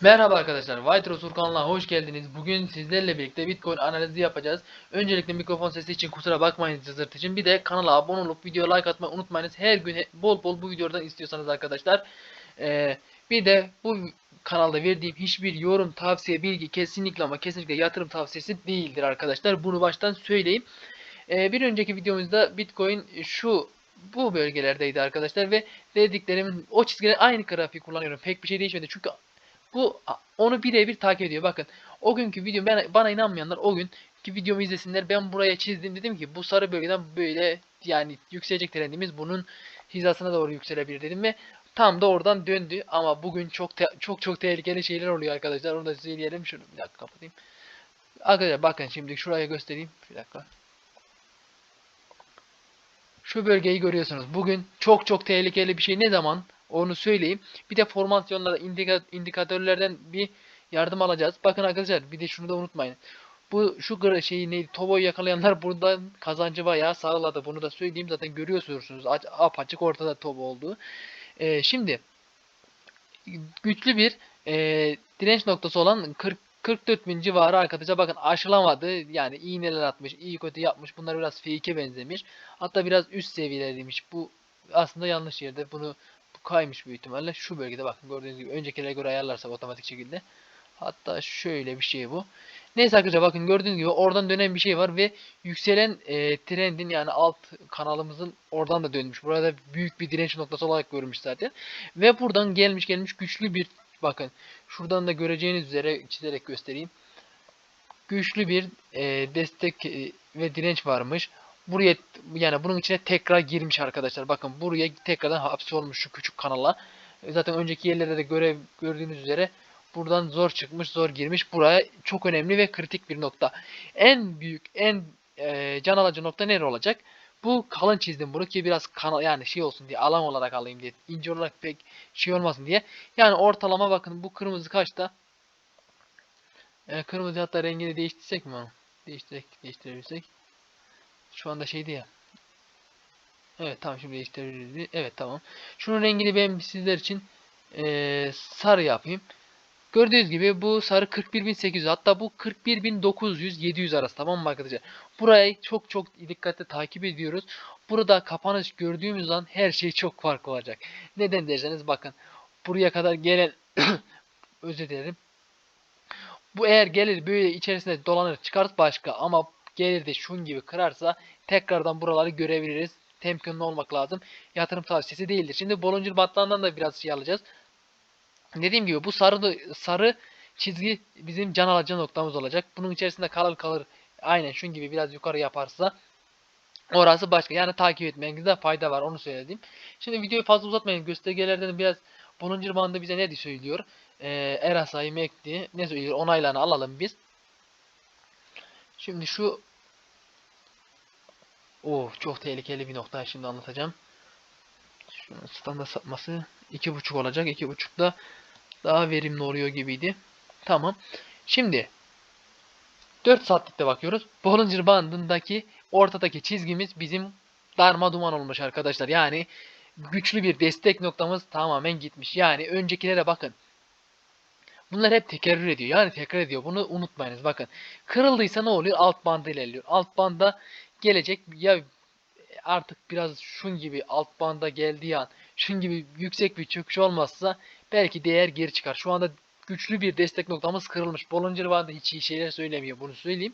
Merhaba arkadaşlar, White Rose kanalına hoş geldiniz. Bugün sizlerle birlikte Bitcoin analizi yapacağız. Öncelikle mikrofon sesi için kusura bakmayın cızırt için. Bir de kanala abone olup video like atmayı unutmayınız. Her gün bol bol bu videodan istiyorsanız arkadaşlar. Ee, bir de bu kanalda verdiğim hiçbir yorum, tavsiye, bilgi kesinlikle ama kesinlikle yatırım tavsiyesi değildir arkadaşlar. Bunu baştan söyleyeyim. Ee, bir önceki videomuzda Bitcoin şu bu bölgelerdeydi arkadaşlar ve dediklerimin o çizgileri aynı grafiği kullanıyorum. Pek bir şey değişmedi. Çünkü bu onu birebir takip ediyor. Bakın o günkü video ben, bana inanmayanlar o günkü videomu izlesinler. Ben buraya çizdim dedim ki bu sarı bölgeden böyle yani yükselecek trendimiz bunun hizasına doğru yükselebilir dedim ve tam da oradan döndü ama bugün çok çok çok tehlikeli şeyler oluyor arkadaşlar. Onu da söyleyelim. Şunu bir dakika kapatayım. Arkadaşlar bakın şimdi şuraya göstereyim. Bir dakika. Şu bölgeyi görüyorsunuz. Bugün çok çok tehlikeli bir şey ne zaman onu söyleyeyim. Bir de formasyonlarda indika- indikatörlerden bir yardım alacağız. Bakın arkadaşlar bir de şunu da unutmayın. Bu şu şeyi neydi? Tobo'yu yakalayanlar buradan kazancı bayağı sağladı. Bunu da söyleyeyim zaten görüyorsunuz. Aç, apaçık ortada Tobo olduğu. Ee, şimdi güçlü bir e, direnç noktası olan 40 44 bin civarı arkadaşlar bakın aşılamadı. Yani iğneler atmış, iyi kötü yapmış. Bunlar biraz fake'e benzemiş. Hatta biraz üst seviyelerdeymiş. Bu aslında yanlış yerde. Bunu bu kaymış büyük ihtimalle. Şu bölgede bakın gördüğünüz gibi öncekilere göre ayarlarsak otomatik şekilde. Hatta şöyle bir şey bu. Neyse arkadaşlar bakın gördüğünüz gibi oradan dönen bir şey var ve yükselen e, trendin yani alt kanalımızın oradan da dönmüş. Burada büyük bir direnç noktası olarak görmüş zaten. Ve buradan gelmiş gelmiş güçlü bir bakın şuradan da göreceğiniz üzere çizerek göstereyim. Güçlü bir e, destek e, ve direnç varmış. Buraya yani bunun içine tekrar girmiş arkadaşlar. Bakın buraya tekrardan hapsolmuş şu küçük kanala. E, Zaten önceki yerlerde de görev gördüğünüz üzere buradan zor çıkmış, zor girmiş. Buraya çok önemli ve kritik bir nokta. En büyük, en e, can alıcı nokta nere olacak? Bu kalın çizdim bunu ki biraz kanal yani şey olsun diye alan olarak alayım diye. ince olarak pek şey olmasın diye. Yani ortalama bakın bu kırmızı kaçta? E, kırmızı hatta rengini değiştirsek mi onu? Değiştirek, değiştirebilsek. Şu anda şeydi ya. Evet tamam şimdi değiştirebiliriz. Evet tamam. Şunun rengini ben sizler için e, sarı yapayım. Gördüğünüz gibi bu sarı 41.800 hatta bu 41.900-700 arası tamam mı arkadaşlar? Burayı çok çok dikkatli takip ediyoruz. Burada kapanış gördüğümüz an her şey çok farklı olacak. Neden derseniz bakın buraya kadar gelen özür dilerim. Bu eğer gelir böyle içerisinde dolanır çıkart başka ama gelir de şun gibi kırarsa tekrardan buraları görebiliriz. Temkinli olmak lazım. Yatırım tavsiyesi değildir. Şimdi Bollinger Bandlarından da biraz şey alacağız. Dediğim gibi bu sarı sarı çizgi bizim can alıcı noktamız olacak. Bunun içerisinde kalır kalır aynen şun gibi biraz yukarı yaparsa orası başka. Yani takip etmenizde fayda var onu söyledim. Şimdi videoyu fazla uzatmayın. Göstergelerden biraz Bollinger Bandı bize ne söylüyor? Ee, RSI, MACD ne söylüyor? Onaylarını alalım biz. Şimdi şu Oh çok tehlikeli bir nokta şimdi anlatacağım. Şunun standart sapması 2.5 olacak. 2.5'da daha verimli oluyor gibiydi. Tamam. Şimdi 4 saatlikte bakıyoruz. Bollinger Bandı'ndaki ortadaki çizgimiz bizim darma duman olmuş arkadaşlar. Yani güçlü bir destek noktamız tamamen gitmiş. Yani öncekilere bakın. Bunlar hep tekerrür ediyor. Yani tekrar ediyor. Bunu unutmayınız. Bakın. Kırıldıysa ne oluyor? Alt bandı ilerliyor. Alt banda gelecek ya artık biraz şun gibi alt banda geldiği an şun gibi yüksek bir çöküş olmazsa belki değer geri çıkar. Şu anda güçlü bir destek noktamız kırılmış. Bollinger Bandı hiç iyi şeyler söylemiyor. Bunu söyleyeyim.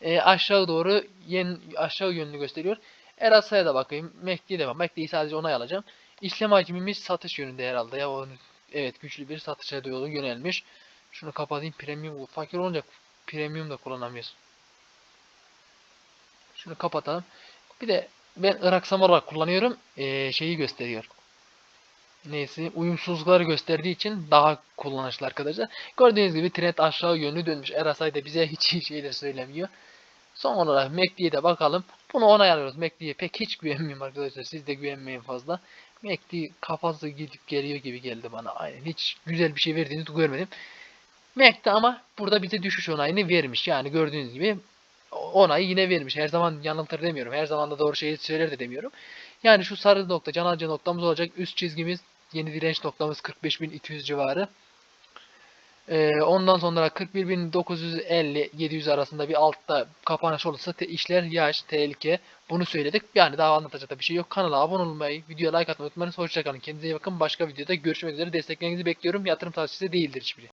E, aşağı doğru yen, aşağı yönlü gösteriyor. Erasa'ya da bakayım. MACD'ye de bak. MACD'yi sadece onay alacağım. İşlem hacmimiz satış yönünde herhalde ya. Onu, evet güçlü bir satışa doğru yönelmiş. Şunu kapatayım. Premium fakir olunca premium da kullanamıyoruz. Şunu kapatalım. Bir de ben ıraksam olarak kullanıyorum. Ee, şeyi gösteriyor. Neyse uyumsuzlukları gösterdiği için daha kullanışlı arkadaşlar. Gördüğünüz gibi trend aşağı yönlü dönmüş. RSI de bize hiç iyi şeyler söylemiyor. Son olarak MACD'ye de bakalım. Bunu onay alıyoruz. MACD'ye pek hiç güvenmiyorum arkadaşlar. Siz de güvenmeyin fazla. MACD kafası gidip geliyor gibi geldi bana. Aynen hiç güzel bir şey verdiğini görmedim. MACD ama burada bize düşüş onayını vermiş. Yani gördüğünüz gibi onayı yine vermiş. Her zaman yanıltır demiyorum. Her zaman da doğru şeyi söyler de demiyorum. Yani şu sarı nokta, can alıcı noktamız olacak. Üst çizgimiz, yeni direnç noktamız 45.200 civarı. Ee, ondan sonra 41.950-700 arasında bir altta kapanış olursa te- işler yaş, tehlike. Bunu söyledik. Yani daha anlatacak da bir şey yok. Kanala abone olmayı, videoya like atmayı unutmayın. Hoşçakalın. Kendinize iyi bakın. Başka videoda görüşmek üzere. Desteklerinizi bekliyorum. Yatırım tavsiyesi değildir hiçbiri.